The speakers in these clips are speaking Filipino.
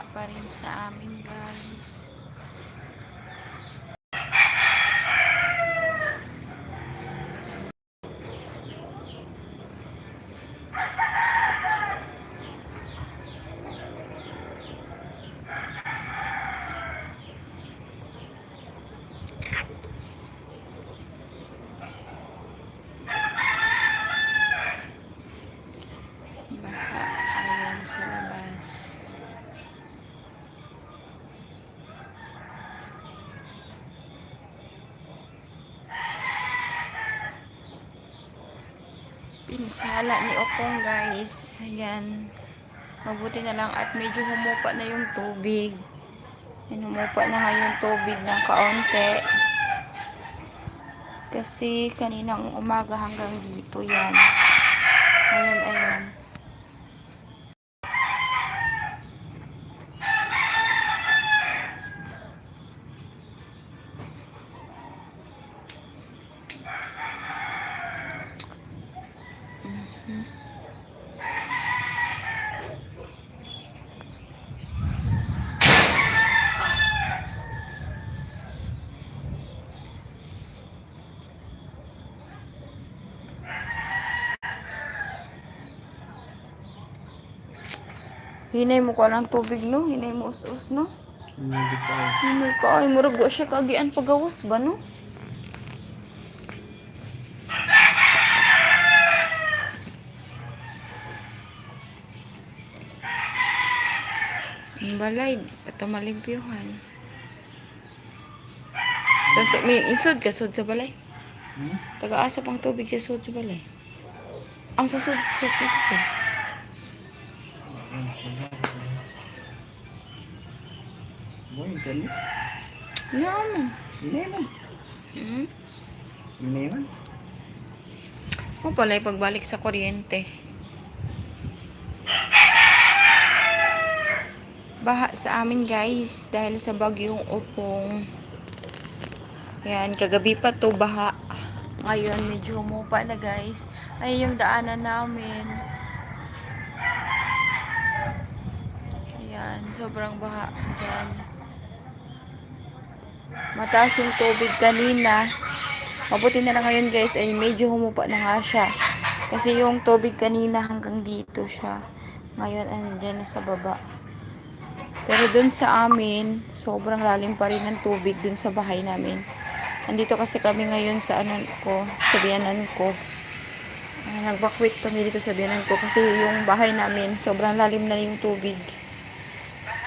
baha pa rin sa amin guys. Baha ayan sa labas. Pinsala ni Opong guys. Ayan. Mabuti na lang at medyo humupa na yung tubig. Ayan, humupa na nga yung tubig ng kaunti. Kasi kaninang umaga hanggang dito yan. Ayan, ayan. Hinay mo ko ng tubig no? Hinay mo us-us no? Hinay ka ay murag siya kagian pagawas ba no? Balay, ito malimpyuhan. Sa so, may isod ka sud sa balay. Hmm? Taga-asa pang tubig sa sud sa balay. Ang sa sud sa tubig. Sarap. Boy, internet. Naman. Inay man. Hmm? Inay man. Mo pala pagbalik sa kuryente. Baha sa amin guys dahil sa bagyong upong. Yan, kagabi pa to baha. Ngayon medyo humupa na guys. Ay yung daanan namin. Ayan, sobrang baha dyan. Mataas yung tubig kanina. Mabuti na lang ngayon guys ay medyo humupa na nga siya. Kasi yung tubig kanina hanggang dito siya. Ngayon andyan na sa baba. Pero dun sa amin, sobrang lalim pa rin ng tubig dun sa bahay namin. Andito kasi kami ngayon sa ano ko, sa biyanan ko. Ah, nag-backwit kami dito sa biyanan ko kasi yung bahay namin, sobrang lalim na yung tubig.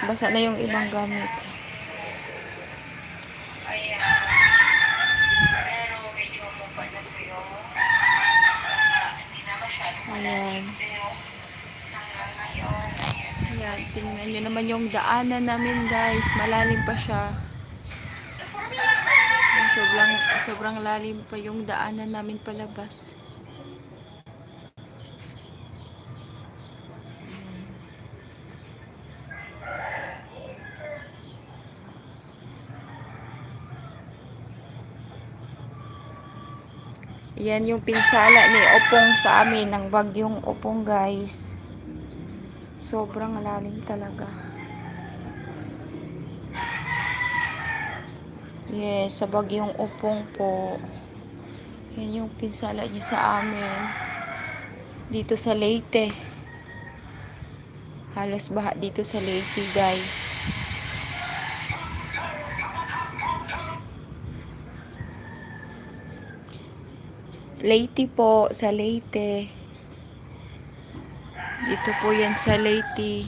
Basa na yung ibang gamit. Ayan. ayan. Tingnan nyo naman yung daanan namin guys. Malalim pa siya. Sobrang, sobrang lalim pa yung daanan namin palabas. Yan yung pinsala ni Opong sa amin ng bagyong Opong guys. Sobrang lalim talaga. Yes, sa bagyong upong po. Yan yung pinsala niya sa amin. Dito sa Leyte. Halos baha dito sa Leyte, guys. Leyte po, sa Leyte. Dito po yan sa Leyte.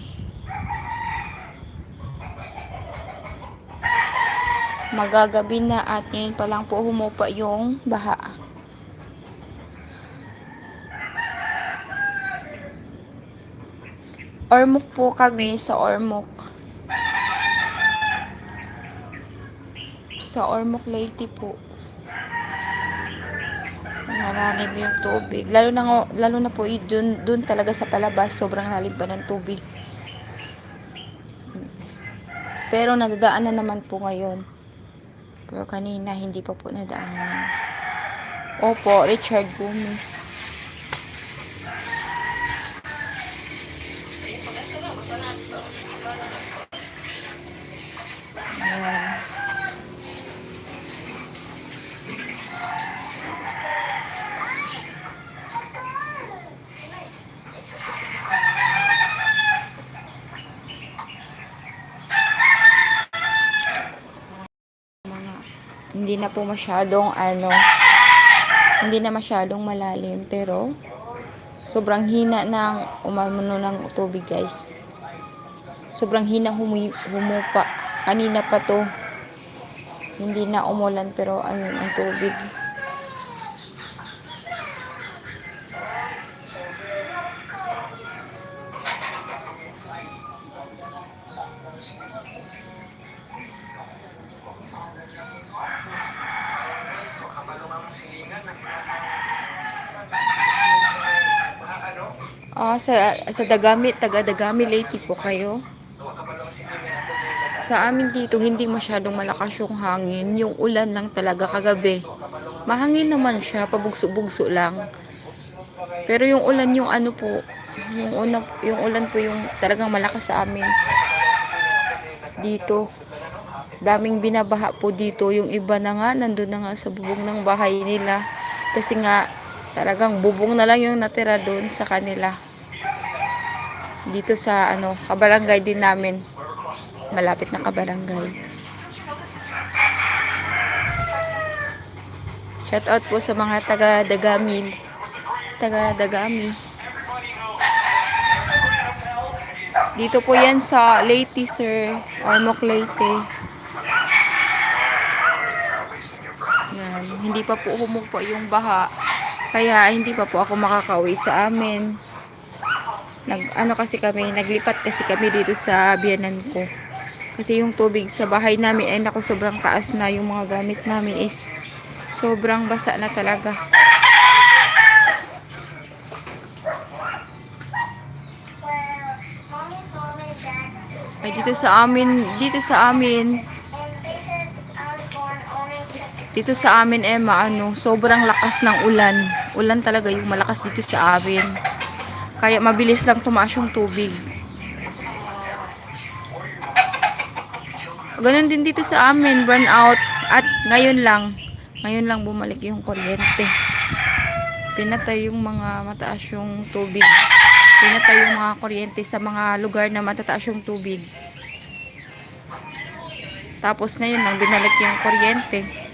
Magagabi na at ngayon pa lang po humupa yung baha. Ormoc po kami sa Ormoc. Sa Ormoc Leyte po. Malalim yung tubig. Lalo na, lalo na po dun, dun talaga sa palabas, sobrang lalim pa ng tubig. Pero nadadaan na naman po ngayon. Pero kanina, hindi pa po nadaanan. Opo, Richard Gomez. Sige, pag-asa na, basta na ito. Wala na lang po. hindi na po masyadong ano, hindi na masyadong malalim pero sobrang hina ng umano ng tubig guys. Sobrang hina humi, humupa. Kanina pa to. Hindi na umulan pero ayun ang tubig. Ah, sa sa Dagami, taga Dagami Leyte po kayo. Sa amin dito, hindi masyadong malakas yung hangin. Yung ulan lang talaga kagabi. Mahangin naman siya, pabugso-bugso lang. Pero yung ulan yung ano po, yung una, yung ulan po yung talagang malakas sa amin. Dito. Daming binabaha po dito. Yung iba na nga, nandun na nga sa bubong ng bahay nila. Kasi nga, talagang bubong na lang yung natira doon sa kanila. Dito sa ano, kabarangay din namin. Malapit na kabarangay. Shout out po sa mga taga Dagamil. Taga Dagami. Dito po yan sa Leyte, sir. Ormoc Leyte. Yan. Hindi pa po humupa yung baha. Kaya hindi pa po ako makakauwi sa amin. Nag, ano kasi kami, naglipat kasi kami dito sa biyanan ko. Kasi yung tubig sa bahay namin ay naku sobrang taas na yung mga gamit namin is sobrang basa na talaga. Ay dito sa amin, dito sa amin, dito sa amin Emma, ano, sobrang lakas ng ulan. Ulan talaga yung malakas dito sa amin. Kaya mabilis lang tumaas yung tubig. Ganon din dito sa amin, burn out. At ngayon lang, ngayon lang bumalik yung kuryente. Pinatay yung mga mataas yung tubig. Pinatay yung mga kuryente sa mga lugar na matataas yung tubig. Tapos ngayon lang binalik yung kuryente.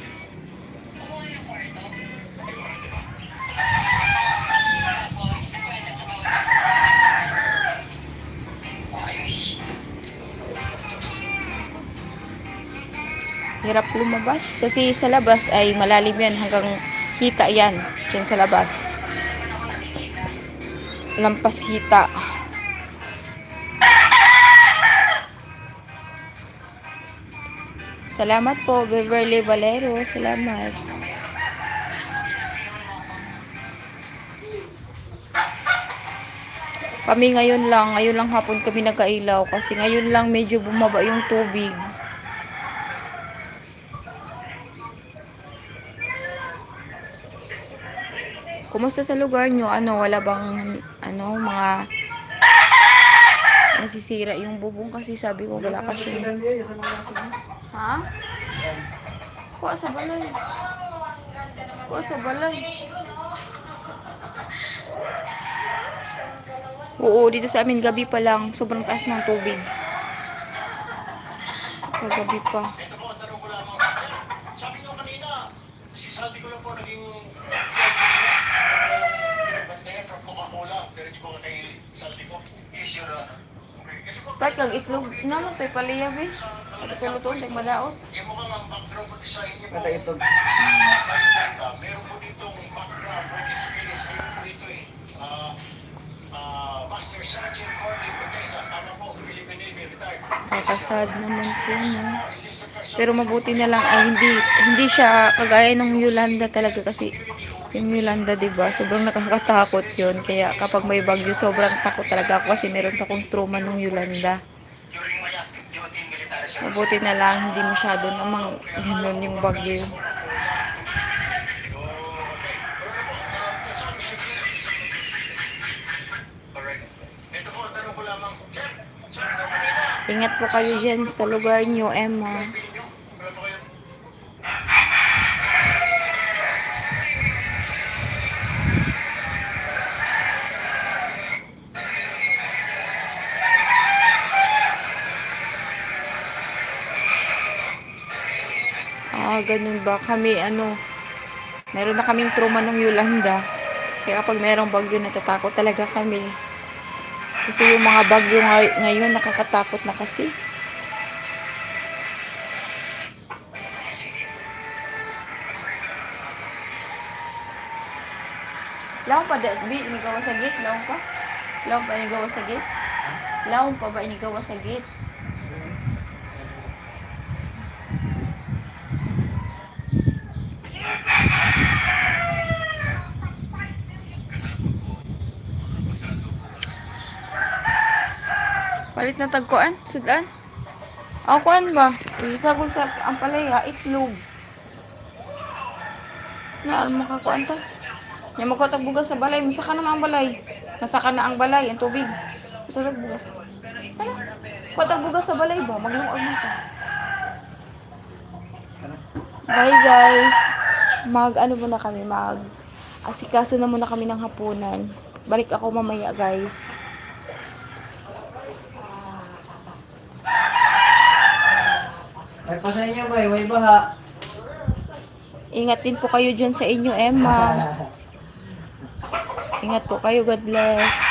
Hirap lumabas kasi sa labas ay malalim yan hanggang hita yan dyan sa labas. Lampas hita. Salamat po, Beverly Valero. Salamat. Kami ngayon lang, ngayon lang hapon kami nagkailaw kasi ngayon lang medyo bumaba yung tubig. Kumusta sa lugar nyo? Ano, wala bang, ano, mga nasisira yung bubong kasi sabi mo wala kasi. Ha? Kuha sa balay. Kuha sa balay. Oo, dito sa amin gabi pa lang. Sobrang taas ng tubig. Kagabi pa. Ito po, tanong ko lamang. Sabi niyo kanina, si Saldi ko lang po naging pinagbantayan from Coca-Cola. Pero di ko kay Saldi ko. Yes, your honor. Okay. Kasi po, Bakit kang itlog? Naman tayo paliyab eh. Ano kayo luto? Tayo madaot. yung mukhang ang background po sa inyo po. Mata ito. Bayoneta, meron po ditong background, work experience kayo po dito eh. Ah, ah, Master Sergeant Corley Pagkesa, tama po, Philippine Navy, retired. Kakasad naman po, no? Pero mabuti na lang ay hindi hindi siya kagaya ng Yolanda talaga kasi yung Yolanda ba sobrang nakakatakot 'yon kaya kapag may bagyo sobrang takot talaga ako kasi meron pa akong trauma nung Yolanda. Mabuti na lang hindi masyado namang ganun yung bagyo. Ingat po kayo dyan sa lugar nyo Emma ah ganun ba? Kami, ano, meron na kaming trauma ng Yolanda. Kaya kapag merong bagyo, natatakot talaga kami. Kasi yung mga bagyo ngay- ngayon, nakakatakot na kasi. Laong pa, Dasbi, inigawa sa gate? Laong pa? Laong pa inigawa sa gate? Laong pa ba inigawa sa gate? Palit na tagkuan? Sudan? Ako kuan ba? Isagol sa ang palaya, itlog. Na, ano makakuan ta? Magkotag bugas sa balay, masaka na ang balay. Masaka na ang balay, ang tubig. Masaka bugas. Ano? Bugas sa balay ba? Magluwag mo ka. Bye guys. Mag ano muna kami, mag asikaso na muna kami ng hapunan. Balik ako mamaya guys. Ay, pa sa inyo, bay. Way baha. Ingat din po kayo dyan sa inyo, Emma. Ingat po kayo. God bless.